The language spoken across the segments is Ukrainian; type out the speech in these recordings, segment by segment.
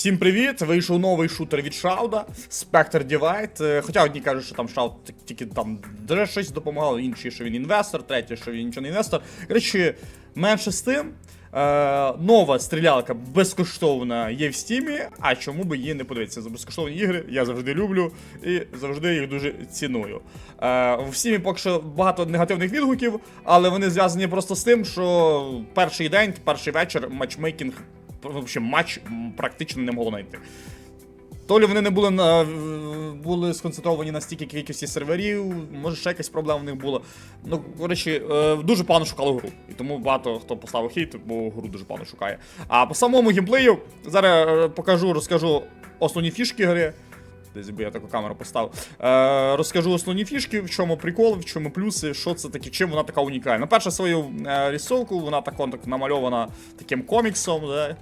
Всім привіт! Вийшов новий шутер від Шауда, Spectre Divide. Хоча одні кажуть, що там Шауд тільки там дре щось допомагало, інші, що він інвестор, треті, що він нічого не інвестор. Коротше, менше з тим. Е, нова стрілялка безкоштовна є в стімі, а чому би її не подивитися? За безкоштовні ігри я завжди люблю і завжди їх дуже ціную. Е, в стімі поки що багато негативних відгуків, але вони зв'язані просто з тим, що перший день, перший вечір матчмейкінг Взагалі, матч практично не могло знайти. То лі вони не були на були сконцентровані на стільки кількості серверів, може ще якась проблема в них була. Ну, коротше, е, дуже погано шукали гру. І тому багато хто поставив хейт, бо гру дуже погано шукає. А по самому геймплею зараз е, покажу, розкажу основні фішки гри. Десь би я таку камеру поставив. Е, розкажу основні фішки, в чому прикол, в чому плюси, що це таке, чим вона така унікальна. Перше свою е, рисовку, вона так, так намальована таким коміксом. Да?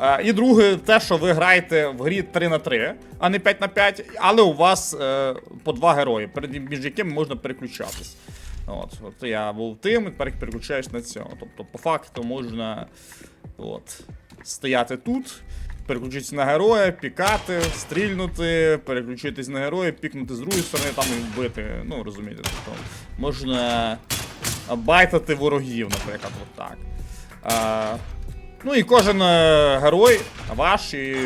Е, і друге, те, що ви граєте в грі 3 на 3, а не 5 на 5, але у вас е, по два герої, між якими можна переключатись. От, от я був тим, і тепер переключаєш на цього. Тобто, по факту можна от, стояти тут, переключитися на героя, пікати, стрільнути, переключитись на героя, пікнути з другої сторони, там і вбити. Ну, розумієте, тобто можна байтати ворогів, наприклад, от так. А, Ну і кожен е, герой, ваш і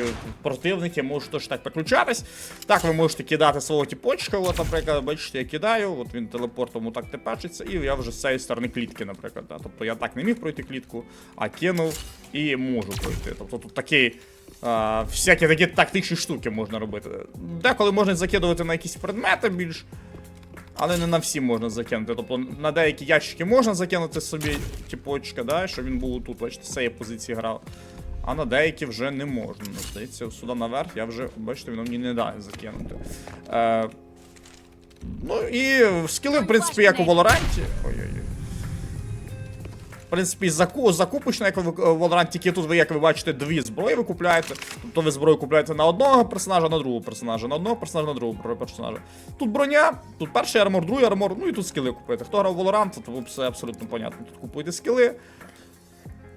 противники можуть теж так переключатись. Так, ви можете кидати свого тіпочка, от, наприклад, бачите, я кидаю, от він телепортом так тепечиться, і я вже з цієї сторони клітки, наприклад. Да. Тобто я так не міг пройти клітку, а кинув і можу пройти. Тобто тут такий. Всякі такі тактичні штуки можна робити. Деколи можна закидувати на якісь предмети більш. Але не на всі можна закинути. Тобто на деякі ящики можна закинути собі тіпочка, да, щоб він був тут, бачите, з цієї позиції грав. А на деякі вже не можна. Здається, сюди наверх я вже, бачите, він мені не дає закинути. Е, ну і скіли, в принципі, як у Валоранті. Ой-ой-ой. Принципі, заку, закупочно, як ви в Valorant, тільки тут ви, як ви бачите, дві зброї ви купляєте. Тобто ви зброю купляєте на одного персонажа, на другого персонажа, на одного персонажа, на другого персонажа. Тут броня, тут перший армор, другий армор, ну і тут скіли купуєте. Хто грав Valorant, то все абсолютно понятно. Тут купуєте скіли.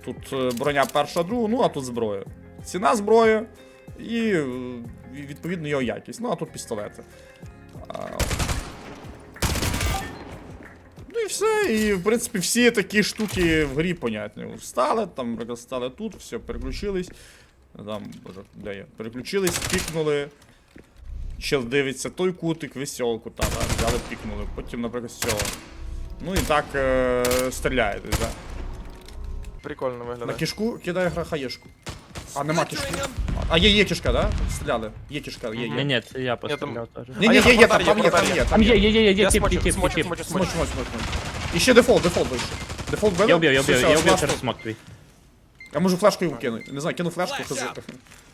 Тут е, броня перша, друга, ну а тут зброя. Ціна зброї і е, відповідно його якість. Ну а тут пістолети. І все, і в принципі всі такі штуки в грі понятні. Встали, там, наприклад, стали тут, все, переключились. Там, боже, де я? Переключились, пікнули. Чел дивиться той кутик, веселку там, да, взяли, пікнули. Потім, наприклад, з цього. Ну і так е- стріляєте, да. Прикольно виглядає. На кишку кидає гра хаєшку. А нема кишки. А є, є кишка, да? Стріляли. Є кишка, є, Ні, є. ні, це я там- постріляв теж. Ні, ні, є є, є, там є там є, Там там є, є. є, є, є, Я тип, смочу, тип, тип, смочу, тип. смочу, Смоч, смочу. смоч, смоч, смоч. І ще дефолт, дефолт вийшов. Дефолт били? Я убив, я Все, я все, убив флешку. через смок твій. Я можу флешку йому кинути. Не знаю, кину флешку, хз.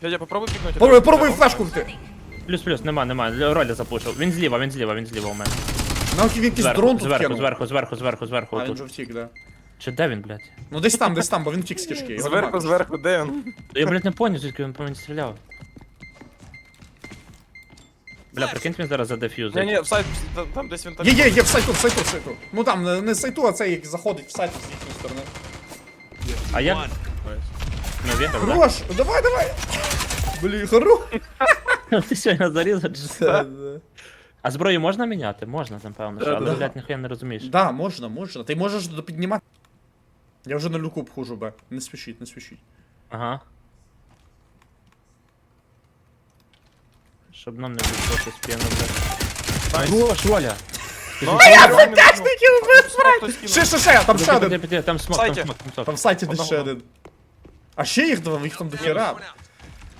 Дядя, попробуй пікнути. Попробуй, попробуй флешку вти. Плюс, плюс, нема, нема. Роля запушив. Він зліва, він зліва, він зліва у мене. Ну, він якийсь дрон тут зверху, кинув. зверху, зверху, зверху, зверху, А, він отут. же втік, да. Чи де він, блядь? Ну десь там, десь там, бо він втік з кишки. його Зверху, нема. зверху, де він? Я, блядь, не поняв, звідки він по мені стріляв. Бля, прикинь, він зараз Ні, задефюзить. ні, в сайт, та- там десь він там. Є, є, є, в сайту, в сайту, в сайту. Ну там, не, не з сайту, а цей як заходить в сайт з їхньої сторони. А як? Ну, вірив, да? Хорош, давай, давай. Блін, хорош. Ти сьогодні зарізав чи що? А зброю можна міняти? Можна, напевно, що, але, да. блядь, ніхуя не розумієш. Да, можна, можна. Ти можеш допіднімати. Я вже на люку обхожу, бе. Не спішіть, не спішіть. Ага. Щоб нам не було щось п'яно, блядь. Хорош, Оля! Ну, а я ФКшників Ще, ще, ще, там ще один. Там смок, там смок, там Там в сайті десь ще один. А ще їх два, їх там до хера.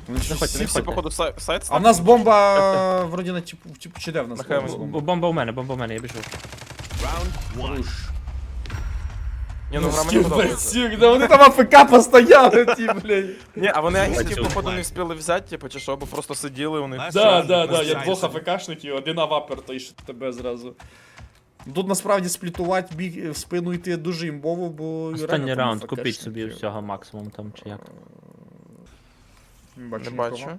Вони Заходьте, всі- не Всі, походу, сай- сайт А в нас бомба вроді на типу, типу чи де в нас На бомба? Бомба у мене, бомба у мене, я біжу. Руш. Ні, ну гра мені подобається. Да вони там АФК постояли, ті, блядь. Ні, а вони агентів, Бачу. походу, не встигли взяти, типу, чи що, бо просто сиділи у них. Да, да, да, я двох АФКшників, один авапер, той що тебе зразу. Тут насправді сплітувати біг в спину йти дуже імбово, бо Останній реально там раунд, купіть собі всього максимум там чи як. Не бачу. Не нікого. бачу.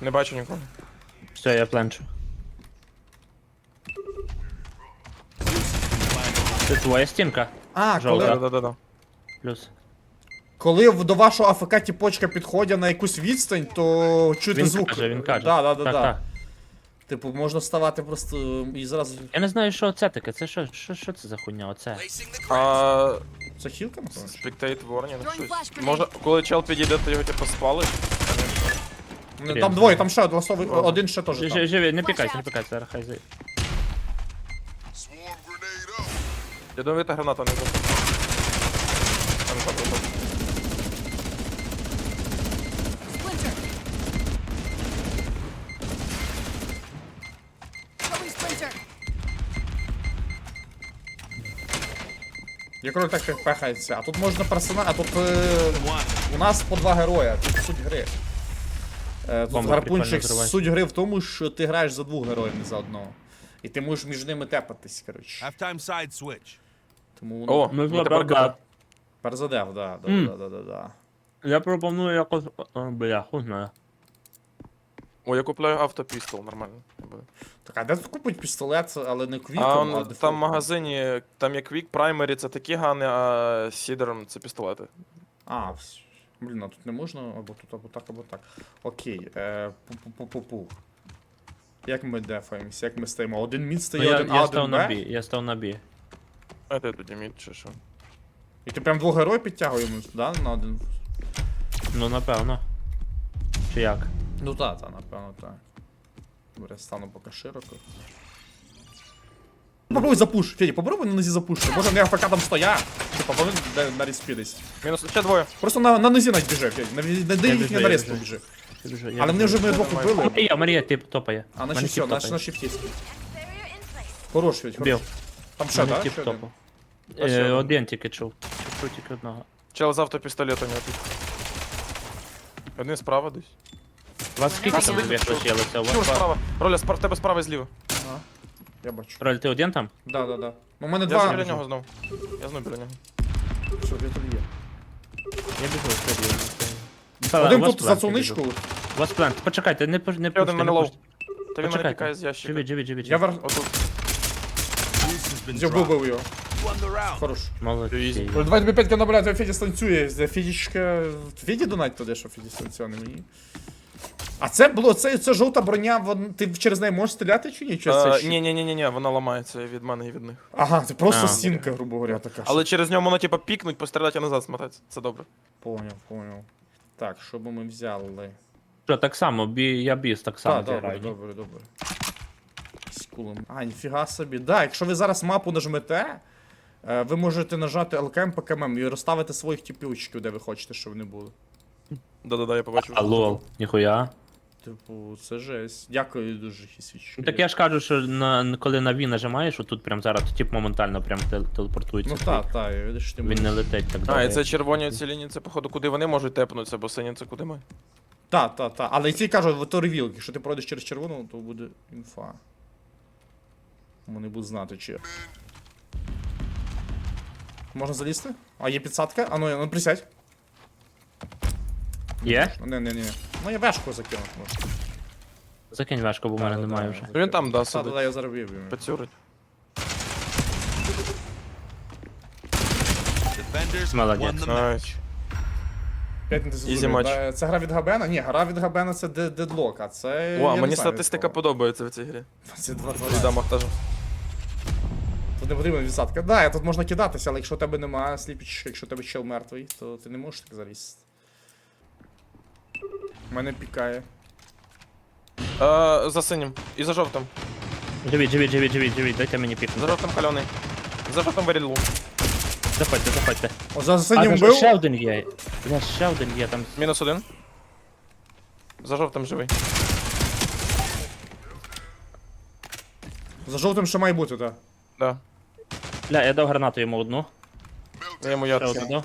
Не бачу нікого. Все, я пленчу. Це твоя стінка. А, коли... Да, да, да, да. Плюс. Коли в- до вашого АФК тіпочка підходять на якусь відстань, то чути Він звук. каже, він каже. Да, да, да, так, да. так. Типу, можна ставати просто і зразу. Я не знаю, що це таке. Це що, що, що це за хуйня? Оце. А, Це хілка, напевно? спектейт щось. Може, коли чел підійде, ти його типу спалиш? Ну, Там двоє, там ще ласовий, один ще теж там. Живі, не пікайся, не пікайся, зараз хай зай. Я думаю, та граната не буде. А, не так, так. Splinter. Throwing splinter. Я кажу, так як пехається. А тут можна персонаж, а тут е, у нас по два героя, тут суть гри. Е, тут Бомба гарпунчик, прикольно зриває. суть гри в тому, що ти граєш за двох героїв, не за одного. І ти можеш між ними тепатись, коротше. Halftime side switch. Тому О, Ну, ну, тепер бла-бла-бла. капа. да, да, Мм. да, да, да, да. Я пропоную якось. О, Бля, хуй знає. О, я купляю автопістол, нормально. буде. Так, а де тут купить пістолет, але не квіком, А а, он, там в дефолтом? магазині, там є Quick Primary, це такі гани, а Сідером це пістолети. А, вс- блін, а тут не можна або тут, або так, або так. Окей, е, пу-пу-пу-пу-пу. Як ми дефаємося, як ми стоїмо? Один мід Ну, я, один А, я один став на Б? бі, я став на бі. А де тоді мід чи що? І ти прям двох героїв підтягуємо, да, на один? Ну, напевно. Чи як? Ну так, так, напевно, так. Добре, стану поки широко. Попробуй запуш, Федя, попробуй на нозі запушити. Може не АФК там стоять. Типа, вони де- на респі десь. Мінус ще двоє. Просто на, на нозі навіть біжи, Федя. На, на, на Я біжу, на я респі біжу. біжи. Я біжу, я Але вони вже ми двох вбили. Марія, Марія, тип топає. А на Мене шифті, тип на, топає. на in. Хорош. Бів. Там ще, Мене так? тип Ще один? топав. А ще Е, один. Один тільки чув. Чув тільки одного. Чел з автопістолетом я тут. Один справа десь. Вас скільки там челися? У Чур вас справа. Роля, спар... тебе справа і зліва. Ага. Я бачу. Роль, ти один там? Да, да, да. Ну, у мене Я два. біля нього знов. Я знов біля нього. Що, де тут є? Я біжу, серйозно. Один тут за цуничку. У вас план. Почекайте, не пуш- не Ще один мене не лоу. пуште. Та він мене Почекайте. з ящика. Живіть, живіть, живіть. Я вер... Отут. Я вбив його. Хорош. Молодці. Ну, Давай тобі 5 набираю, твоя Федя станцює. Федічка... Феді донать туди, що Феді станцює, не мені. А це було, це, це жовта броня, вон, ти через неї можеш стріляти чи ні? Чи це А, щит? Ні, ні, ні, ні, ні, вона ламається від мене і від них. Ага, це просто А. стінка, грубо говоря, така. Але через нього воно типа пікнуть, постріляти і назад смотатися. Це добре. Поняв, поняв. Так, що би ми взяли? Що, так само, бі, я біс так само Так, добре, зіграю. добре, добре. З кулем. А, ніфіга собі. Да, якщо ви зараз мапу нажмете, е, ви можете нажати LKM по КММ і розставити своїх тіпівчиків, де ви хочете, щоб вони були. Да-да-да, я побачив. Алло, ніхуя. Типу, це жесть. Дякую дуже, Хісвіч. Так я ж кажу, що на, коли на V нажимаєш, отут прям зараз, то тип моментально прям тел- телепортується. Ну так, так, я видиш, ти Він не летить так А, і це червоні ці лінії, це походу куди вони можуть тепнутися, бо сині це куди ми. Так, так, так. Але ці кажуть, то ревіл, якщо ти пройдеш через червону, то буде інфа. Вони будуть знати, чи. Можна залізти? А, є підсадка? А ну, ну присядь. Є? Не, не, не. Ну я вешку закинув, може. Закинь важко, бо в мене немає вже. Ну, він там, да, Та, сидить. да, я зараз виб'ю. Пацюрить. Defenders Молодець. won the match. Найс. Не Easy match. Це гра від Габена? Ні, гра від Габена це де- дедлок, а це. О, я не мені знаю, статистика від кого. подобається в цій грі. Це 2 В дамах теж. Тут не потрібна відсадка. Да, тут можна кидатися, але якщо у тебе немає сліпіч, якщо у тебе чел мертвий, то ти не можеш так залізти. Мене пікає. Е, за синім. І за жовтим. Живіть, живіть, живіть, живіть, живіть, дайте мені За пікнути. жовтим кальоний. За жовтим вирідлу. Заходьте, заходьте. О, за А, синім там ще один є. Бля, ще один є там. Мінус один. За жовтим живий. За жовтим ще має бути, так. Да. Бля, я дав гранату йому одну. Я йому Ще одну дав.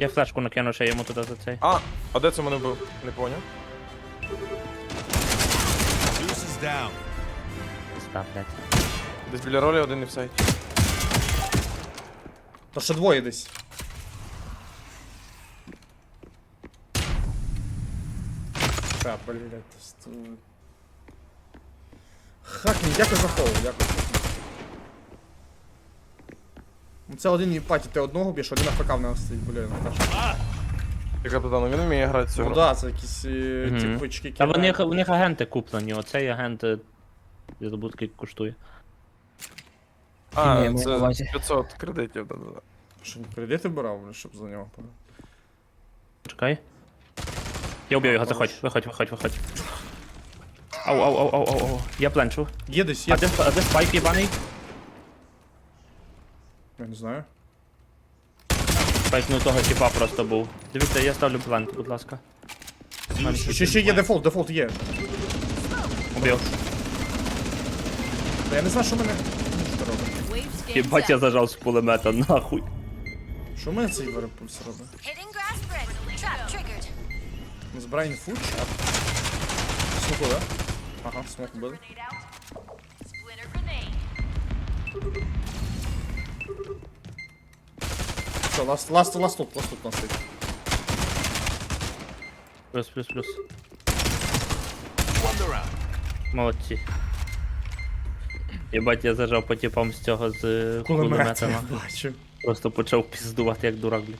Я флешку накину ще йому туди за цей. А, а де це мене був? Не поняв. Goose is down. Блядь. Десь біля ролі один і в сайті. То ще двоє десь. Та, блядь, сто... Хакні, дякую за фол, дякую. Ну, Це один і паті, ти одного б'єш, один АФК в нас стоїть, блін, Наташа. Капітану, він вміє грати цю Ну гру. да, це якісь е, Мгм. типички Та в них, у них агенти куплені, оцей агент е, я забув скільки коштує. А, Ні, це увазі. 500 кредитів, да-да-да. Що він кредити брав, блін, щоб за нього. Чекай. Я уб'ю його, заходь, виходь, виходь, виходь. Ау, ау, ау, ау, ау, ау. Я пленчу. Є десь, А є. де, а де спайк єбаний? Я не знаю. Ну того типа просто був. Дивіться, я ставлю плент, будь ласка. Ще, ще є дефолт, дефолт є. Убив. Та Я не знаю, що мене. Що робить? Єбать, я зажав з пулемета, нахуй. Що мене цей верепульс робить? Hitting grass bridge. Trap triggered. Збирай інфу, чат. Смоку, да? Ага, смок били. Splinter grenade. Все, ласт, ласт, ласт тут, ласт тут стоїть. Плюс, плюс, плюс. Молодці. Єбать, я зажав по типам з цього з е, Кулемет, я нахуй. бачу. Просто почав піздувати як дурак, блін.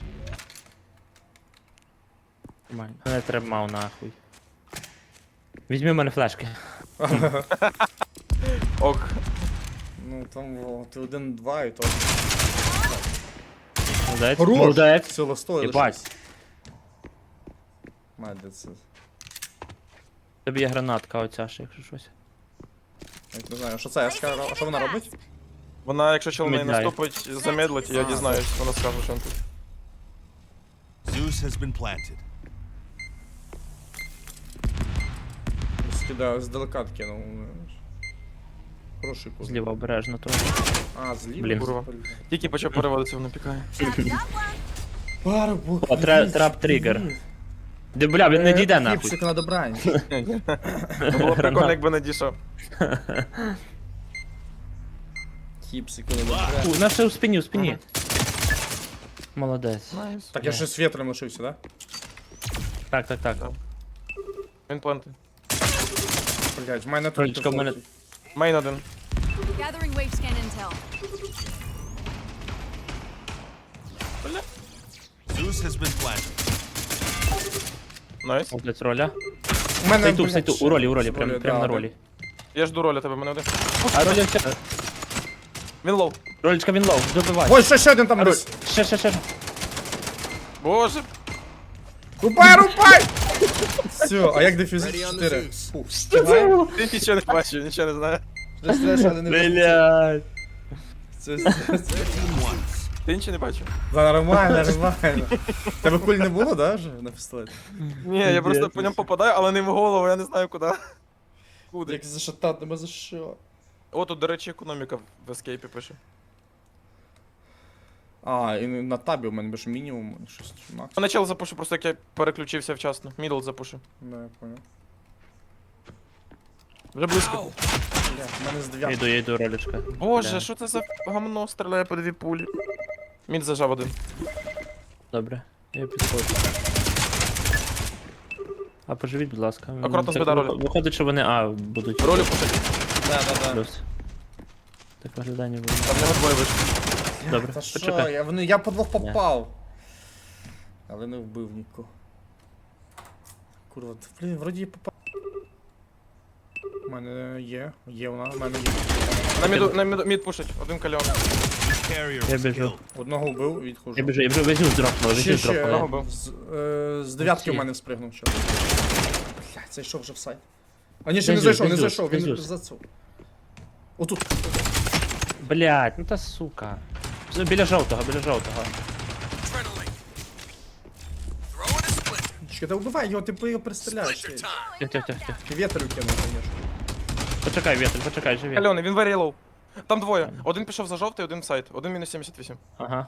Нормально. Не треба мав нахуй. Візьми в мене флешки. Ок. Ну там о, ти один-два і то. Молодець. Хорош! Молодець. Все, ластою Єбать. Це. Тобі є гранатка оця ще, якщо щось. Я не знаю, що це, я скажу, а що вона робить? Вона, якщо чел Мідляє. наступить, замедлить, я дізнаюсь, вона скаже, що він тут. Zeus has been planted. Скидаю, здалека кинув. знаєш. Хороший кузов. Зліва обережно то. А, зліва? Блін. Курва. Тільки почав переводитися, вона пікає. Барбу. О, тра- трап тригер. Де, бля, він не дійде нахуй. Кіпсик на добрань. Ну, Було б прикольно, якби не дійшов. Кіпсик на добрань. У, на ще у спині, у спині. Молодець. Так я ще з вітром лишився, да? Так, так, так. Він планти. Блять, в мене тут. Кроличка, в мене- дефолт. Мейн один. Gathering wave scan intel. Zeus has been planted. Найс. Молодець роля. У мене, Стay тут, блядь, стay тут, ще у ролі, у з ролі, прям, прям да, на да. ролі. Я жду ролі тебе, мене один. А роля все. Він лоу. Ролічка він лоу, добивай. Ой, ще, ще один там А, роль. десь. Ще, ще, ще. Боже. Рубай, рубай! Все, а як дефюзит 4? Фу, встигаю. Ти нічого не бачив, нічого не знаю. Вже стреш, але не Блядь. Це. Ти нічого не бачив? Та нормально, нормально. Тебе куль не було, да, вже на пістолеті? Ні, я просто по ньому попадаю, але не в голову, я не знаю куди. Куди? Як зашатати, нема за що. О, тут, до речі, економіка в ескейпі пише. А, і на табі у мене більше мінімум, щось макс. А начало запушу, просто як я переключився вчасно. Мідл запушу. Да, я понял. Вже близько. Бля, у мене з Я дев'ятки. йду, я йду, ролічка. Боже, що це за гамно стріляє по дві пулі? Мід зажав один. Добре, я підходжу. А поживіть, будь ласка. Акуратно Це збида ролі. Виходить, що вони А будуть. Ролі пушить. Да, да, да. Плюс. Так виглядання буде. Там в нього двоє вийшло. Добре, Та що, почекай. я, вони, я по двох попав. Але не вбив нікого. Курва, ти, блін, вроді я попав. У мене є, є вона, у мене є. На міду, на міду, мід пушить, один кальон. Я біжу. Одного вбив, відхожу. Я біжу, я біжу, везю здропнуло, Ще, везю ще, здропнуло. бив. з, е, з дев'ятки Всі. мене спригнув чел. Блядь, зайшов вже в сайт. А ні, ще не зайшов, не зайшов, він везюсь. за цю. Отут. Блять, ну та сука. З- Біля жовтого, біля жовтого. Чекай, та вбивай його, ти його пристріляєш. Тих, тих, тих, тих. Ти вітер кинув, звісно. Почекай, вітер, почекай, живі. Кальони, він very low. Там двоє. Один пішов за жовтий, один в сайт. Один мінус 78. Ага.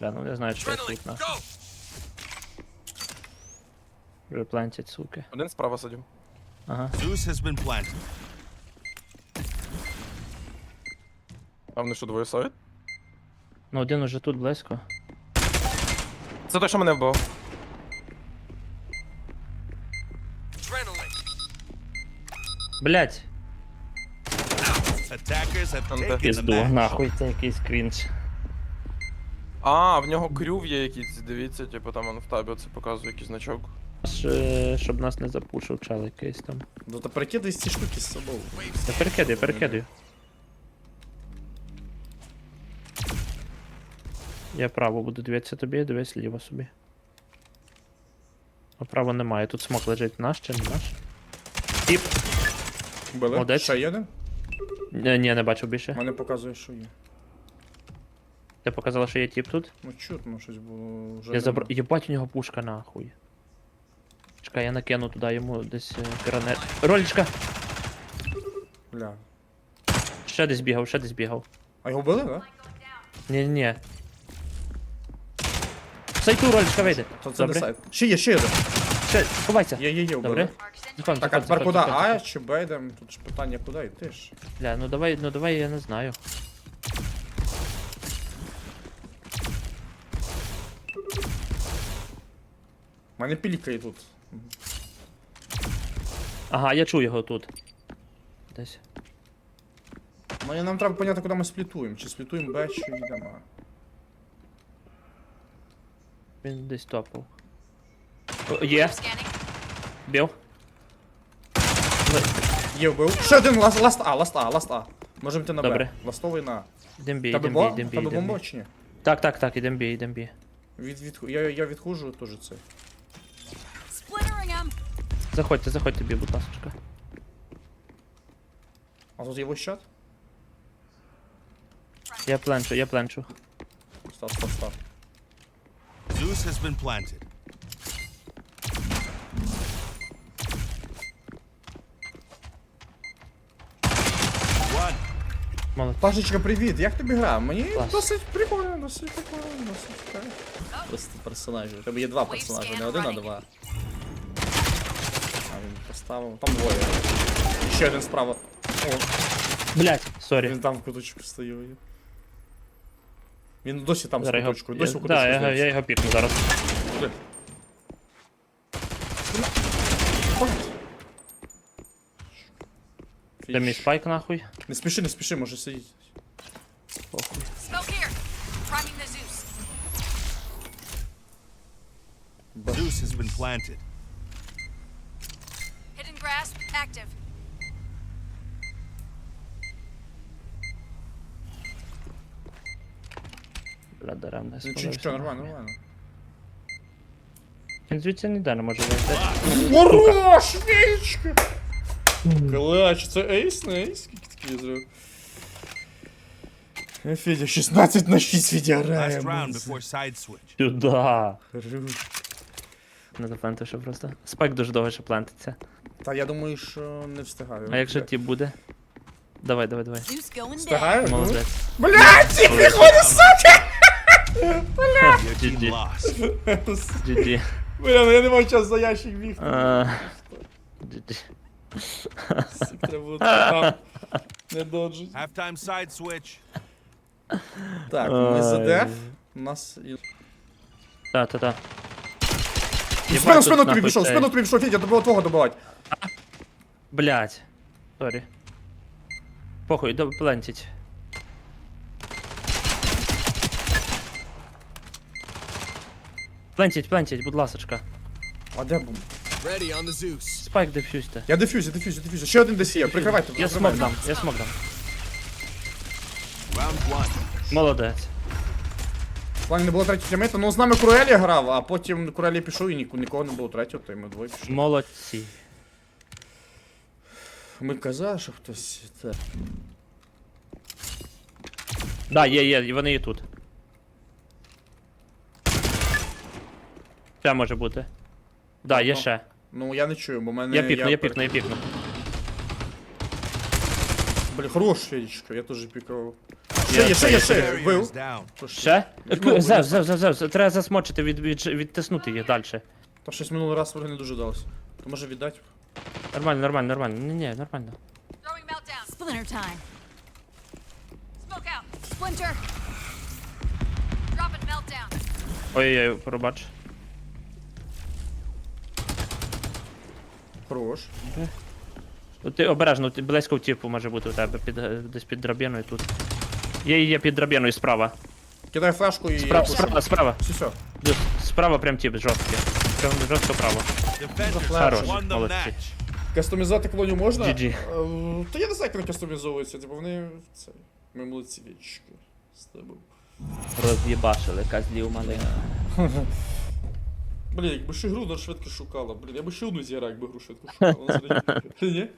Бля, ну я знаю, що я тут на. Реплантять, суки. Один справа сидів. Ага. Zeus has been planted. А вони що, двоє сайт? Ну один уже тут близько. Це той, що мене вбив. Блять, Attackers have Ante. taken the пізду, match. нахуй, це якийсь крінж. А, в нього крюв є якийсь, дивіться, типу там он в табі це показує якийсь значок. Ш- Щоб нас не запушив чел якийсь там. Ну та перекидай ці штуки з собою. Я перекидаю, перекидаю. Я право буду дивитися тобі, дивись ліво собі. А право немає, тут смок лежить наш чи не наш? Тіп. Били? Молодець. Ще є один? Ні, ні, не бачив більше. Мене показує, що є. Ти показала, що є тіп тут? Ну чутно щось було вже. Я забрав. Єбать у нього пушка нахуй. Чекай, я накину туди йому десь е, гранат. Ролічка! Бля. Ще десь бігав, ще десь бігав. А його били, да? Ні, ні. Сайту ролічка вийде. То це не Добре. сайт. Ще є, ще є. один. Ще, ховайся. Є, є, є. Добре. Send Заходь, Так, а тепер куди? А чи Б йдемо? Тут ж питання, куди йти ж? Бля, ну давай, ну давай, я не знаю. У мене пілікає тут. Ага, я чую його тут. Десь. Мені нам треба поняти, куди ми сплітуємо. Чи сплітуємо Б, чи йдемо. Він десь топав. О, Є, бів. Є вбив. Ще один ласт, ласт А, ласт А, ласт А. Можемо йти на Б. Добре. Ластовий на А. Ідем бій, Тебе бо? бій, ідем Тебе бомба чи ні? Так, так, так, ідем бій, ідем бій. Від, від, я, я відхожу теж це. Splintering him. Заходьте, заходьте бій, будь ласка. А тут є вощат? Я пленчу, я пленчу. Став, став, став. Zeus has been planted. One. Молодець. Пашечка, привіт, як тобі гра? Мені Клас. досить прикольно, досить прикольно, досить прикольно. Просто персонажі. У тебе є два персонажі, не один, а два. А він поставив. Там двоє. І ще один справа. О, Блять, сорі. він там в куточку стоїть. Він досі там з Зараз його... куточку, досі в куточку. да, я, здається. я його пікну зараз. Де мій спайк нахуй? Не спіши, не спіши, може сидіть. Smoke here. Priming the Zeus. Zeus has been planted. Hidden grasp active. Бля, даремно Ну, Нічого, спалився. нічого, нормально, нормально. Він звідси не може вийти. Хорош, Феечка! Клач, це ейс на ейс? Скільки такий зробив? Е, Федя, 16 на 6 Федя Last грає. round before side switch. Сюда. Хорош. Не заплентив просто. Спайк дуже довго ще плентиться. Та я думаю, що не встигаю. А якщо ті буде? Давай, давай, давай. Zeus going down. Встигаю? Ну. Молодець. Блядь, ці приходи, сука! Team GG. GG. Бля, ну я не мав час за ящик бігти. GG. Сука, Треба було там не доджить. Halftime side switch. Так, ми за Ай. деф. У нас... і- Та, та, та. Спину, Єбать, спину тут тобі нахуй пішов, спину тобі пішов, Федя, треба твого добивати. Блять. Сорі. Похуй, до плентіть. Плентіть, будь ласочка. А де бум? Ready on the Zeus. Спайк дефюзьте. Я дефюзі, дефюзі, дефюзі. Ще один десь є, прикривайте. Я смок дам, я смок дам. Round one. Молодець. В плані не було третього тімейта, ну з нами Курелі грав, а потім Курелі пішов і ніку- нікого не було третього, то й ми двоє пішли. Молодці. Ми казали, що хтось. Це... Да, є, є, і вони і тут. Ще може бути. Да, є Ну, ще. Ну я не чую, бо в мене. Я пікну, я пікну, я пікну. Блін, хорош, Федічка, я теж пікав. Ще є, ще є, ще. То ще? Ще? Ну, Зев, зев, зев, зев. Треба засмочити, від, від, відтиснути їх далі. Та щось минулий раз вроде не дуже далося. То може віддати? Нормально, нормально, нормально. Ні, ні, нормально. Throwing meltdown. Splinter time. Smoke out. Splinter. Dropping meltdown. Ой-ой-ой, пробач. Хорош. От Ти обережно, ти близько в тіпу може бути у тебе під, е, десь під драбиною тут. Є, є під драбиною справа. Кидай флешку і. Справа, справа, справа. Все, все. Дюс, Справа прям тип жорсткий. Прям жорстко право. Defenders Хорош, won the молодці. match. Кастомізувати клонів можна? GG. Е, Та я не знаю, як вони кастомізовуються, типу вони. Це. Ми молодці вічки. З тобою. Роз'єбашили козлів малих. Блін, якби ще гру на швидко шукала. Блін, я би ще одну зіграв, якби гру швидко шукала. Ні?